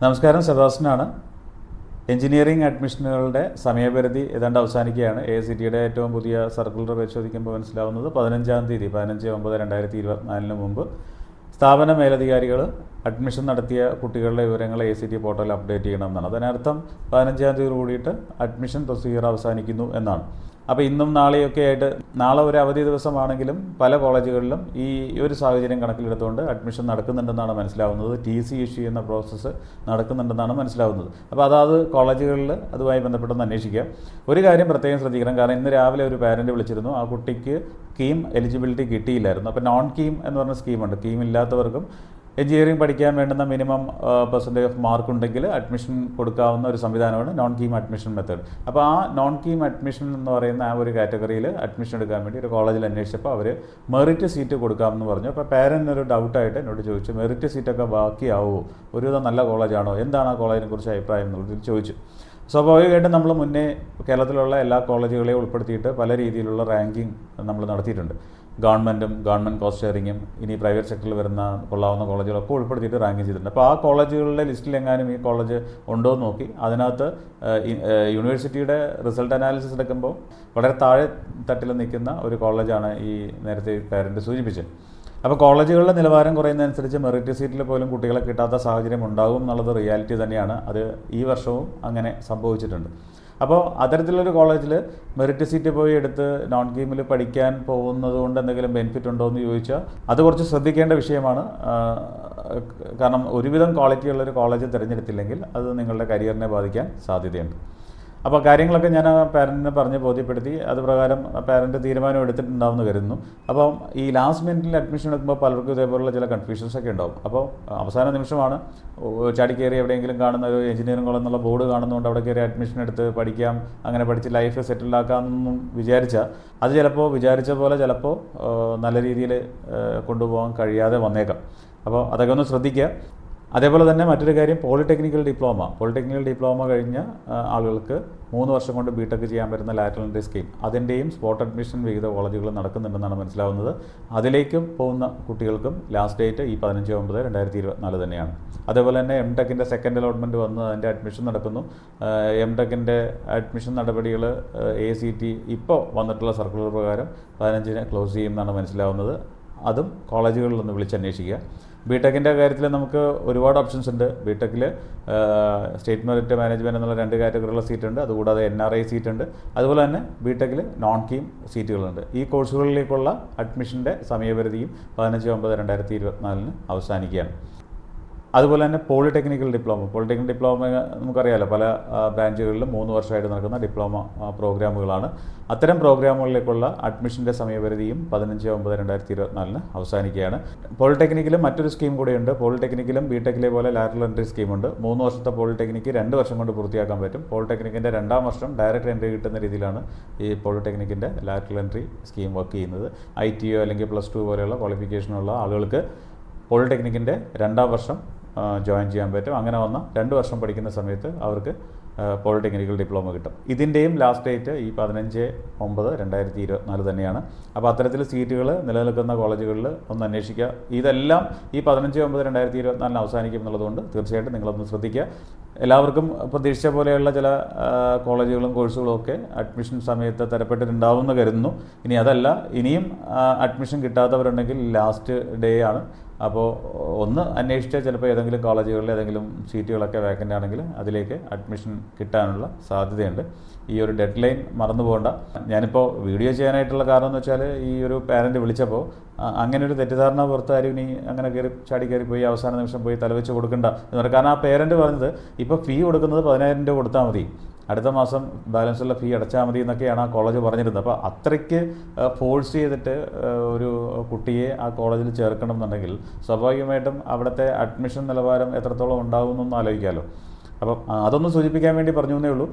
നമസ്കാരം സെബാസ്റ്റിനാണ് എഞ്ചിനീയറിംഗ് അഡ്മിഷനുകളുടെ സമയപരിധി ഏതാണ്ട് അവസാനിക്കുകയാണ്. എ സി ടിയുടെ ഏറ്റവും പുതിയ സർക്കുലർ പരിശോധിക്കുമ്പോൾ മനസ്സിലാവുന്നത് പതിനഞ്ചാം തീയതി പതിനഞ്ച് ഒമ്പത് രണ്ടായിരത്തി ഇരുപത്തിനാലിന് മുമ്പ്. സ്ഥാപന മേലധികാരികൾ അഡ്മിഷൻ നടത്തിയ കുട്ടികളുടെ വിവരങ്ങൾ എ സി ടി പോർട്ടലിൽ അപ്ഡേറ്റ് ചെയ്യണമെന്നാണ്. അതിനർത്ഥം പതിനഞ്ചാം തീയതി കൂടിയിട്ട് അഡ്മിഷൻ പ്രൊസീജിയർ അവസാനിക്കുന്നു എന്നാണ്. അപ്പോൾ ഇന്നും നാളെയൊക്കെ ആയിട്ട് നാളെ ഒരു അവധി ദിവസമാണെങ്കിലും പല കോളേജുകളിലും ഈ ഒരു സാഹചര്യം കണക്കിലെടുത്തുകൊണ്ട് അഡ്മിഷൻ നടക്കുന്നുണ്ടെന്നാണ് മനസ്സിലാവുന്നത്. ടി സി ഇഷ്യൂ ചെയ്യുന്ന പ്രോസസ്സ് നടക്കുന്നുണ്ടെന്നാണ് മനസ്സിലാവുന്നത്. അപ്പോൾ അതാത് കോളേജുകളിൽ അതുമായി ബന്ധപ്പെട്ടൊന്ന് അന്വേഷിക്കുക ഒരു കാര്യം പ്രത്യേകം ശ്രദ്ധിക്കണം. കാരണം ഇന്ന് രാവിലെ ഒരു പാരന്റ് വിളിച്ചിരുന്നു. ആ കുട്ടിക്ക് കീം എലിജിബിലിറ്റി കിട്ടിയില്ലായിരുന്നു. അപ്പോൾ നോൺ കീം എന്ന് പറഞ്ഞ സ്കീമുണ്ട് കീം ഇല്ലാത്തവർക്കും എഞ്ചിനീയറിംഗ് പഠിക്കാൻ വേണ്ടുന്ന മിനിമം പെർസെന്റേജ് ഓഫ് മാർക്ക് ഉണ്ടെങ്കിൽ അഡ്മിഷൻ കൊടുക്കാവുന്ന ഒരു സംവിധാനമാണ് നോൺ കീം അഡ്മിഷൻ മെത്തേഡ് അപ്പോൾ ആ നോൺ കീം അഡ്മിഷൻ എന്ന് പറയുന്ന ആ ഒരു കാറ്റഗറിയിൽ അഡ്മിഷൻ എടുക്കാൻ വേണ്ടി ഒരു കോളേജിൽ അന്വേഷിച്ചപ്പോൾ അവർ മെറിറ്റ് സീറ്റ് കൊടുക്കാമെന്ന് പറഞ്ഞു. അപ്പോൾ പാരന്റിന് ഒരു ഡൗട്ടായിട്ട് എന്നോട് ചോദിച്ചു മെറിറ്റ് സീറ്റൊക്കെ ബാക്കിയാവുമോ ഒരുവിധം നല്ല കോളേജാണോ എന്താണ് ആ കോളേജിനെ കുറിച്ച് അഭിപ്രായം? എന്നുള്ളതിൽ ചോദിച്ചു. സ്വാഭാവികമായിട്ടും നമ്മൾ മുന്നേ കേരളത്തിലുള്ള എല്ലാ കോളേജുകളെയും ഉൾപ്പെടുത്തിയിട്ട് പല രീതിയിലുള്ള റാങ്കിങ് നമ്മൾ നടത്തിയിട്ടുണ്ട്. ഗവൺമെന്റും ഗവൺമെന്റ് കോസ്റ്റ് ഷെയറിങ്ങും ഇനി പ്രൈവറ്റ് സെക്ടറിൽ വരുന്ന കൊള്ളാവുന്ന കോളേജുകളൊക്കെ ഉൾപ്പെടുത്തിയിട്ട് റാങ്ക് ചെയ്തിട്ടുണ്ട്. അപ്പോൾ ആ കോളേജുകളുടെ ലിസ്റ്റിൽ എങ്ങാനും ഈ കോളേജ് ഉണ്ടോ എന്ന് നോക്കി. അതിനകത്ത് യൂണിവേഴ്സിറ്റിയുടെ റിസൾട്ട് അനാലിസിസ് എടുക്കുമ്പോൾ വളരെ താഴെ തട്ടിൽ നിൽക്കുന്ന ഒരു കോളേജാണ് ഈ നേരത്തെ പേരന്റ് സൂചിപ്പിച്ചത്. അപ്പോൾ കോളേജുകളുടെ നിലവാരം കുറയുന്നതനുസരിച്ച് മെറിറ്റ് സീറ്റിൽ പോലും കുട്ടികളെ കിട്ടാത്ത സാഹചര്യം ഉണ്ടാകും എന്നുള്ളത് റിയാലിറ്റി തന്നെയാണ്. അത് ഈ വർഷവും അങ്ങനെ സംഭവിച്ചിട്ടുണ്ട്. അപ്പോൾ അത്തരത്തിലൊരു കോളേജിൽ മെറിറ്റ് സീറ്റ് പോയി എടുത്ത് നോൺ ഗെയിമിൽ പഠിക്കാൻ പോകുന്നത് കൊണ്ട് എന്തെങ്കിലും ബെനിഫിറ്റ് ഉണ്ടോ എന്ന് ചോദിച്ചാൽ അത് കുറച്ച് ശ്രദ്ധിക്കേണ്ട വിഷയമാണ്. കാരണം ഒരുവിധം ക്വാളിറ്റിയുള്ളൊരു കോളേജ് തിരഞ്ഞെടുത്തില്ലെങ്കിൽ അത് നിങ്ങളുടെ കരിയറിനെ ബാധിക്കാൻ സാധ്യതയുണ്ട്. അപ്പോൾ കാര്യങ്ങളൊക്കെ ഞാൻ ആ പാരന്റിനെ പറഞ്ഞ് ബോധ്യപ്പെടുത്തി. അത് പ്രകാരം പാരന്റ് തീരുമാനം എടുത്തിട്ടുണ്ടാവുമെന്ന് കരുതുന്നു. അപ്പം ഈ ലാസ്റ്റ് മിനിറ്റിൽ അഡ്മിഷൻ എടുക്കുമ്പോൾ പലർക്കും ഇതേപോലുള്ള ചില കൺഫ്യൂഷൻസ് ഒക്കെ ഉണ്ടാവും. അപ്പോൾ അവസാന നിമിഷമാണ്. ഓ, ചാടി കയറി എവിടെയെങ്കിലും കാണുന്ന ഒരു എഞ്ചിനീയറിംഗ് കോളേജ് എന്നുള്ള ബോർഡ് കാണുന്നതുകൊണ്ട് അവിടെ കയറി അഡ്മിഷൻ എടുത്ത് പഠിക്കാം അങ്ങനെ പഠിച്ച് ലൈഫ് സെറ്റിൽ ആക്കാമെന്നും വിചാരിച്ചാൽ അത് ചിലപ്പോൾ വിചാരിച്ച പോലെ ചിലപ്പോൾ നല്ല രീതിയിൽ കൊണ്ടുപോകാൻ കഴിയാതെ വന്നേക്കാം. അപ്പോൾ അതൊക്കെ ഒന്ന് ശ്രദ്ധിക്കുക. അതേപോലെ തന്നെ മറ്റൊരു കാര്യം പോളിടെക്നിക്കൽ ഡിപ്ലോമ. പോളിടെക്നിക്കൽ ഡിപ്ലോമ കഴിഞ്ഞ ആളുകൾക്ക് മൂന്ന് വർഷം കൊണ്ട് ബി ടെക് ചെയ്യാൻ പറ്റുന്ന ലാറ്ററൽ എൻട്രി സ്കീം അതിന്റെയും സ്പോട്ട് അഡ്മിഷൻ വിവിധ കോളേജുകൾ നടക്കുന്നുണ്ടെന്നാണ് മനസ്സിലാവുന്നത്. അതിലേക്കും പോകുന്ന കുട്ടികൾക്കും ലാസ്റ്റ് ഡേറ്റ് ഈ പതിനഞ്ച് ഒമ്പത് രണ്ടായിരത്തി ഇരുപത്തിനാല് തന്നെയാണ്. അതേപോലെ തന്നെ എം ടെക്കിന്റെ സെക്കൻഡ് അലോട്ട്മെന്റ് വന്ന് അതിന്റെ അഡ്മിഷൻ നടക്കുന്നു. എം ടെക്കിന്റെ അഡ്മിഷൻ നടപടികൾ എ സി ടി ഇപ്പോൾ വന്നിട്ടുള്ള സർക്കുലർ പ്രകാരം പതിനഞ്ചിന് ക്ലോസ് ചെയ്യുമെന്നാണ് മനസ്സിലാവുന്നത്. അതും കോളേജുകളിൽ ഒന്ന് വിളിച്ചന്വേഷിക്കുക ബി ടെക്കിന്റെ കാര്യത്തിൽ നമുക്ക് ഒരുപാട് ഓപ്ഷൻസ് ഉണ്ട്. ബി ടെക്കിൽ സ്റ്റേറ്റ് മെറിറ്റ് മാനേജ്മെന്റ് എന്നുള്ള രണ്ട് കാറ്റഗറിയുള്ള സീറ്റ് ഉണ്ട്. അതുകൂടാതെ എൻ ആർ ഐ സീറ്റ് ഉണ്ട്. അതുപോലെ തന്നെ ബി ടെക്കിൽ നോൺ കീം സീറ്റുകളുണ്ട് ഈ കോഴ്സുകളിലേക്കുള്ള അഡ്മിഷന്റെ സമയപരിധിയും പതിനഞ്ച് ഒമ്പത് രണ്ടായിരത്തി ഇരുപത്തിനാലിന് അവസാനിക്കുകയാണ്. അതുപോലെ തന്നെ പോളിടെക്നിക്കൽ ഡിപ്ലോമ. പോളിടെക്നിക്കൽ ഡിപ്ലോമ നമുക്കറിയാമല്ലോ പല ബ്രാഞ്ചുകളിലും മൂന്ന് വർഷമായിട്ട് നടക്കുന്ന ഡിപ്ലോമ പ്രോഗ്രാമുകളാണ്. അത്തരം പ്രോഗ്രാമുകളിലേക്കുള്ള അഡ്മിഷന്റെ സമയപരിധിയും പതിനഞ്ച് ഒമ്പത് രണ്ടായിരത്തി ഇരുപത്തിനാലിന് അവസാനിക്കുകയാണ്. പോളിടെക്നിക്കിലും മറ്റൊരു സ്കീം കൂടിയുണ്ട്. പോളിടെക്നിക്കിലും ബിടെക്കിലെ പോലെ ലാറ്ററൽ എൻട്രി സ്കീമുണ്ട്. മൂന്ന് വർഷത്തെ പോളിടെക്നിക്ക് രണ്ട് വർഷം കൊണ്ട് പൂർത്തിയാക്കാൻ പറ്റും. പോളിടെക്നിക്കിന്റെ രണ്ടാം വർഷം ഡയറക്റ്റ് എൻട്രി കിട്ടുന്ന രീതിയിലാണ് ഈ പോളിടെക്നിക്കിന്റെ ലാറ്ററൽ എൻട്രി സ്കീം വർക്ക് ചെയ്യുന്നത്. ഐ ടി ഒ അല്ലെങ്കിൽ പ്ലസ് ടു പോലെയുള്ള ക്വാളിഫിക്കേഷനുള്ള ആളുകൾക്ക് പോളിടെക്നിക്കിന്റെ രണ്ടാം വർഷം ജോയിൻ ചെയ്യാൻ പറ്റും. അങ്ങനെ വന്ന രണ്ട് വർഷം പഠിക്കുന്ന സമയത്ത് അവർക്ക് പോളിടെക്നിക്കൽ ഡിപ്ലോമ കിട്ടും. ഇതിന്റെയും ലാസ്റ്റ് ഡേറ്റ് ഈ പതിനഞ്ച് ഒമ്പത് രണ്ടായിരത്തി ഇരുപത്തിനാല് തന്നെയാണ്. അപ്പോൾ അത്തരത്തിൽ സീറ്റുകൾ നിലനിൽക്കുന്ന കോളേജുകളിൽ ഒന്ന് അന്വേഷിക്കുക. ഇതെല്ലാം ഈ പതിനഞ്ച് ഒമ്പത് രണ്ടായിരത്തി ഇരുപത്തിനാലിന് അവസാനിക്കും എന്നുള്ളതുകൊണ്ട് തീർച്ചയായിട്ടും നിങ്ങളൊന്ന് ശ്രദ്ധിക്കുക. എല്ലാവർക്കും പ്രതീക്ഷിച്ച പോലെയുള്ള ചില കോളേജുകളും കോഴ്സുകളും ഒക്കെ അഡ്മിഷൻ സമയത്ത് തരപ്പെട്ടിട്ടുണ്ടാവുമെന്ന് കരുതുന്നു. ഇനി അതല്ല ഇനിയും അഡ്മിഷൻ കിട്ടാത്തവരുണ്ടെങ്കിൽ ലാസ്റ്റ് ഡേ ആണ്. അപ്പോൾ ഒന്ന് അന്വേഷിച്ചാൽ ചിലപ്പോൾ ഏതെങ്കിലും കോളേജുകളിൽ ഏതെങ്കിലും സീറ്റുകളൊക്കെ വേക്കന്റ് ആണെങ്കിൽ അതിലേക്ക് അഡ്മിഷൻ കിട്ടാനുള്ള സാധ്യതയുണ്ട്. ഈ ഒരു ഡെഡ് ലൈൻ മറന്നു പോകണ്ട. ഞാനിപ്പോൾ വീഡിയോ ചെയ്യാനായിട്ടുള്ള കാരണം എന്ന് വെച്ചാൽ ഈ ഒരു പാരന്റ് വിളിച്ചപ്പോൾ അങ്ങനെ ഒരു തെറ്റിദ്ധാരണ പുറത്ത് ഇനി അങ്ങനെ കയറി ചാടി കയറി പോയി അവസാന നിമിഷം പോയി തലവെച്ച് കൊടുക്കണ്ട എന്ന് പറയുന്നത് കാരണം ആ പേരന്റ് പറഞ്ഞത് ഇപ്പോൾ ഫീ കൊടുക്കുന്നത് പതിനായിരം രൂപ കൊടുത്താൽ മതി. അടുത്ത മാസം ബാലൻസ് ഉള്ള ഫീ അടച്ചാൽ മതി എന്നൊക്കെയാണ് ആ കോളേജ് പറഞ്ഞിരുന്നത്. അപ്പോൾ അത്രയ്ക്ക് ഫോഴ്സ് ചെയ്തിട്ട് ഒരു കുട്ടിയെ ആ കോളേജിൽ ചേർക്കണം എന്നുണ്ടെങ്കിൽ സ്വാഭാവികമായിട്ടും അവിടുത്തെ അഡ്മിഷൻ നിലവാരം എത്രത്തോളം ഉണ്ടാകുമെന്നൊന്നും ആലോചിക്കാമല്ലോ അപ്പം അതൊന്ന് സൂചിപ്പിക്കാൻ വേണ്ടി പറഞ്ഞു എന്നേ ഉള്ളൂ.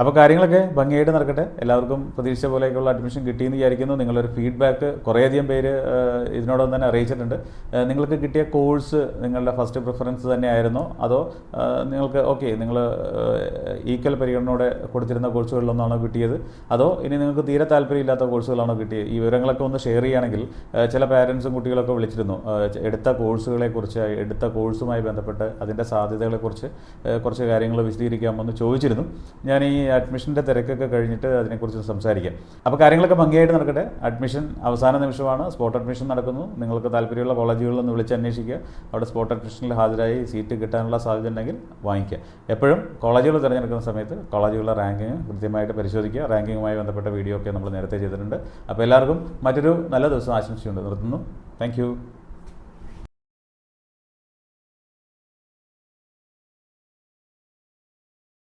അപ്പോൾ കാര്യങ്ങളൊക്കെ ഭംഗിയായിട്ട് നടക്കട്ടെ. എല്ലാവർക്കും പ്രതീക്ഷ പോലെയൊക്കെയുള്ള അഡ്മിഷൻ കിട്ടിയെന്ന് വിചാരിക്കുന്നു. നിങ്ങളൊരു ഫീഡ്ബാക്ക് കുറേയധികം പേര് ഇതിനോടൊന്നും തന്നെ അറിയിച്ചിട്ടുണ്ട്. നിങ്ങൾക്ക് കിട്ടിയ കോഴ്സ് നിങ്ങളുടെ ഫസ്റ്റ് പ്രിഫറൻസ് തന്നെയായിരുന്നോ. അതോ നിങ്ങൾക്ക് ഓക്കെ നിങ്ങൾ ഈക്വൽ പരിഗണനയോടെ കൊടുത്തിരുന്ന കോഴ്സുകളിലൊന്നാണോ കിട്ടിയത്? അതോ ഇനി നിങ്ങൾക്ക് തീരെ താല്പര്യമില്ലാത്ത കോഴ്സുകളാണോ കിട്ടിയത്? ഈ വിവരങ്ങളൊക്കെ ഒന്ന് ഷെയർ ചെയ്യുകയാണെങ്കിൽ ചില പാരൻസും കുട്ടികളൊക്കെ വിളിച്ചിരുന്നു. എടുത്ത കോഴ്സുകളെക്കുറിച്ച് എടുത്ത കോഴ്സുമായി ബന്ധപ്പെട്ട് അതിന്റെ സാധ്യതകളെക്കുറിച്ച് കുറച്ച് കാര്യങ്ങൾ വിശദീകരിക്കാമെന്ന് ചോദിച്ചിരുന്നു. ഞാൻ ഈ അഡ്മിഷന്റെ തിരക്കൊക്കെ കഴിഞ്ഞിട്ട് അതിനെക്കുറിച്ച് സംസാരിക്കാം. അപ്പോൾ കാര്യങ്ങളൊക്കെ ഭംഗിയായിട്ട് നടക്കട്ടെ. അഡ്മിഷൻ അവസാന നിമിഷമാണ്. സ്പോട്ട് അഡ്മിഷൻ നടക്കുന്നു. നിങ്ങൾക്ക് താല്പര്യമുള്ള കോളേജുകളിൽ ഒന്ന് വിളിച്ച് അന്വേഷിക്കുക. അവിടെ സ്പോട്ട് അഡ്മിഷനിൽ ഹാജരായി സീറ്റ് കിട്ടാനുള്ള സാധ്യത ഉണ്ടെങ്കിൽ വാങ്ങിക്കുക. എപ്പോഴും കോളേജുകൾ തിരഞ്ഞെടുക്കുന്ന സമയത്ത് കോളേജുകളുടെ റാങ്കിങ് കൃത്യമായിട്ട് പരിശോധിക്കുക. റാങ്കിങ്ങുമായി ബന്ധപ്പെട്ട വീഡിയോ ഒക്കെ നമ്മൾ നേരത്തെ ചെയ്തിട്ടുണ്ട്. അപ്പോൾ എല്ലാവർക്കും മറ്റൊരു നല്ല ദിവസം ആശംസിച്ചുകൊണ്ട് നിർത്തുന്നു. താങ്ക്